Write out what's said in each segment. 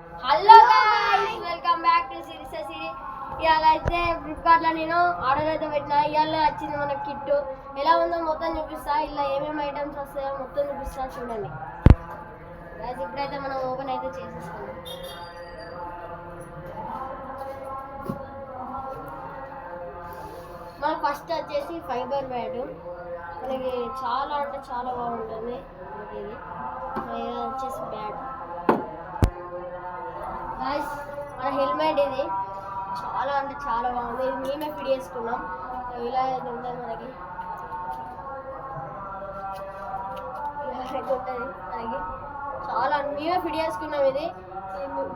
Hello guys welcome back to series సిరీ ఇవాళ అయితే ఫ్లిప్కార్ట్లో నేను ఆర్డర్ అయితే పెట్టిన. ఇవాళ వచ్చింది మన కిట్ ఎలా ఉందో మొత్తం చూపిస్తా. ఇలా ఏమేమి ఐటమ్స్ వస్తాయో మొత్తం చూపిస్తా. చూడండి. గాయ్స్ ఇప్పుడైతే మనం ఓపెన్ అయితే చేసేస్తాం మనకు ఫస్ట్ వచ్చేసి ఫైబర్ బ్యాడ్ మనకి చాలా అంటే చాలా బాగుంటుంది. మనకి ఇది వచ్చేసి బ్యాడ్ గాయస్ మన హెల్మెట్ ఇది. చాలా అంటే చాలా బాగుంది. మేమే ఫిట్ చేసుకున్నాం. ఇలా అయితే ఉంటుంది మనకి. ఇలా ఉంటుంది మనకి. చాలా మేమే ఫిట్ చేసుకున్నాం ఇది.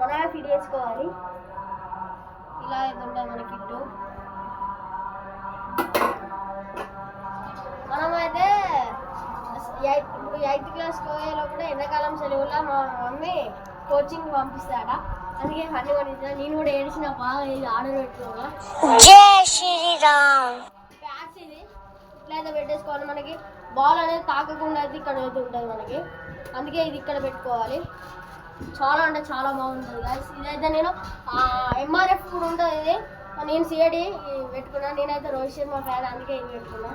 మనమే ఫిట్ చేసుకోవాలి. ఇలా అయితే ఉంటుంది మన కిట్టు. మనమైతే ఎయిత్ ఇప్పుడు ఎయిత్ క్లాస్ పోయేలోపల ఎండాకాలం సెలవుల్లో మా మమ్మీ కోచింగ్ పంపిస్తాడ? అందుకే అన్ని కొనిచ్చిన నేను కూడా ఏడిచిన బాగా ఇది ఆర్డర్ పెట్టుకోగా జై శ్రీరామ్. ప్యాక్స్ ఇది. ఇట్లా అయితే పెట్టేసుకోవాలి మనకి. బాల్ అనేది తాకకుండా అయితే ఇక్కడ ఉంటుంది మనకి. అందుకే ఇది ఇక్కడ పెట్టుకోవాలి. చాలా అంటే చాలా బాగుంటుంది guys. ఇదైతే నేను ఎంఆర్ఎఫ్ కూడా ఉంటుంది ఇది. నేను సిఐడి పెట్టుకున్నా. నేనైతే రోహిత్ శర్మ ఫ్యాన్ అందుకే ఇది పెట్టుకున్నా.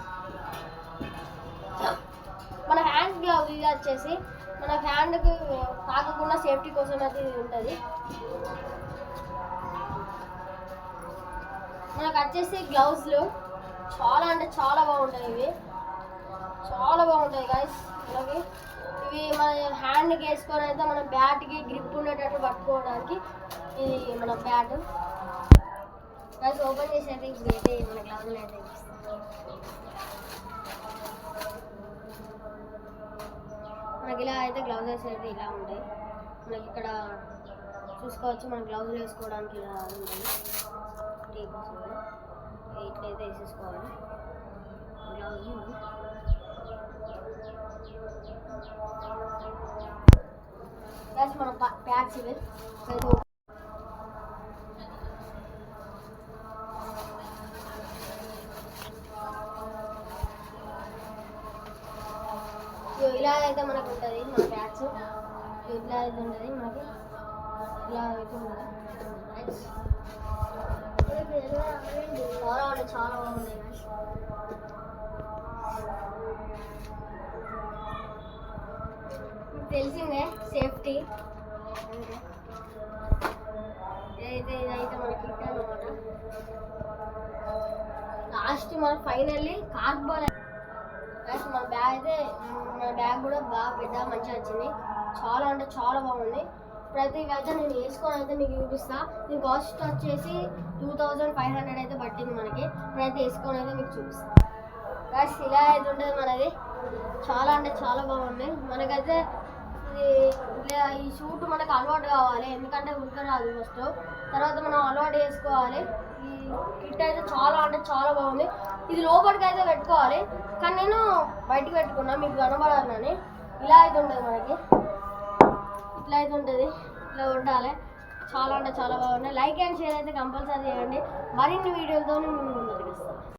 మన హ్యాండ్ గ్లౌజ్ ఇది వచ్చేసి మన హ్యాండ్కి తాకకుండా సేఫ్టీ కోసం అయితే ఇది ఉంటుంది మనకు వచ్చేసి గ్లౌజ్లు చాలా అంటే చాలా బాగుంటాయి ఇవి. చాలా బాగుంటాయి గాయస్ మనకి ఇవి మన హ్యాండ్కి వేసుకొని అయితే మన బ్యాట్కి గ్రిప్ ఉండేటట్టు పట్టుకోవడానికి ఇది మన బ్యాట్. గాయస్ ఓపెన్ చేసి అయితే అయితే మన గ్లౌజ్లు అయితే. మనకి ఇలా అయితే గ్లౌజెస్ అయితే ఇలా ఉంటాయి. మనకి ఇక్కడ చూసుకోవచ్చు మన గ్లౌజులు వేసుకోవడానికి ఇలా ఉంటుంది టేప్ వస్తుంది ఇట్లయితే వేసేసుకోవాలి. గ్లౌజ్. ప్లస్ మన ప్యాడ్స్ ఇవి అయితే ఇగో ఇలా అయితే మనకు ఉంటుంది మన బ్యాచ్. ఇట్లా అయితే ఉంటుంది మనకి ఇలా అయితే ఉంటుంది చాలా అంటే చాలా బాగుంది. తెలిసిందే సేఫ్టీ. ఇదైతే ఇదైతే మనకి కిట్ అనమాట లాస్ట్ మన ఫైనల్లీ కార్డ్బోర్డ్ ప్లస్ మన బ్యాగ్ అయితే మన బ్యాగ్ కూడా బాగా పెద్ద మంచిగా వచ్చింది. చాలా అంటే చాలా బాగుంది. ప్రతి అయితే నేను వేసుకొని అయితే మీకు చూపిస్తా. దీని కాస్ట్ వచ్చేసి టూ థౌజండ్ ఫైవ్ హండ్రెడ్ అయితే పట్టింది మనకి. ఇప్పుడైతే వేసుకొని అయితే మీకు చూపిస్తా. ఇలా అయితే ఉంటుంది మనది. చాలా అంటే చాలా బాగుంది. మనకైతే ఇది ఇలా ఈ షూట్ మనకు అలవాటు కావాలి. ఎందుకంటే ఉడక రాదు ఫస్ట్ తర్వాత మనం అలవాటు చేసుకోవాలి. ఈ కిట్ అయితే చాలా అంటే చాలా బాగుంది. ఇది లోపలికి అయితే పెట్టుకోవాలి. కానీ నేను బయటికి పెట్టుకున్నా మీకు కనబడాలని. ఇలా అయితే ఉంటుంది మనకి. ఇట్లా అయితే ఉంటుంది. ఇట్లా ఉండాలి. చాలా అంటే చాలా బాగున్నాయి. లైక్ అండ్ షేర్ అయితే కంపల్సరీ చేయండి. మరిన్ని వీడియోలతో మేము ముందు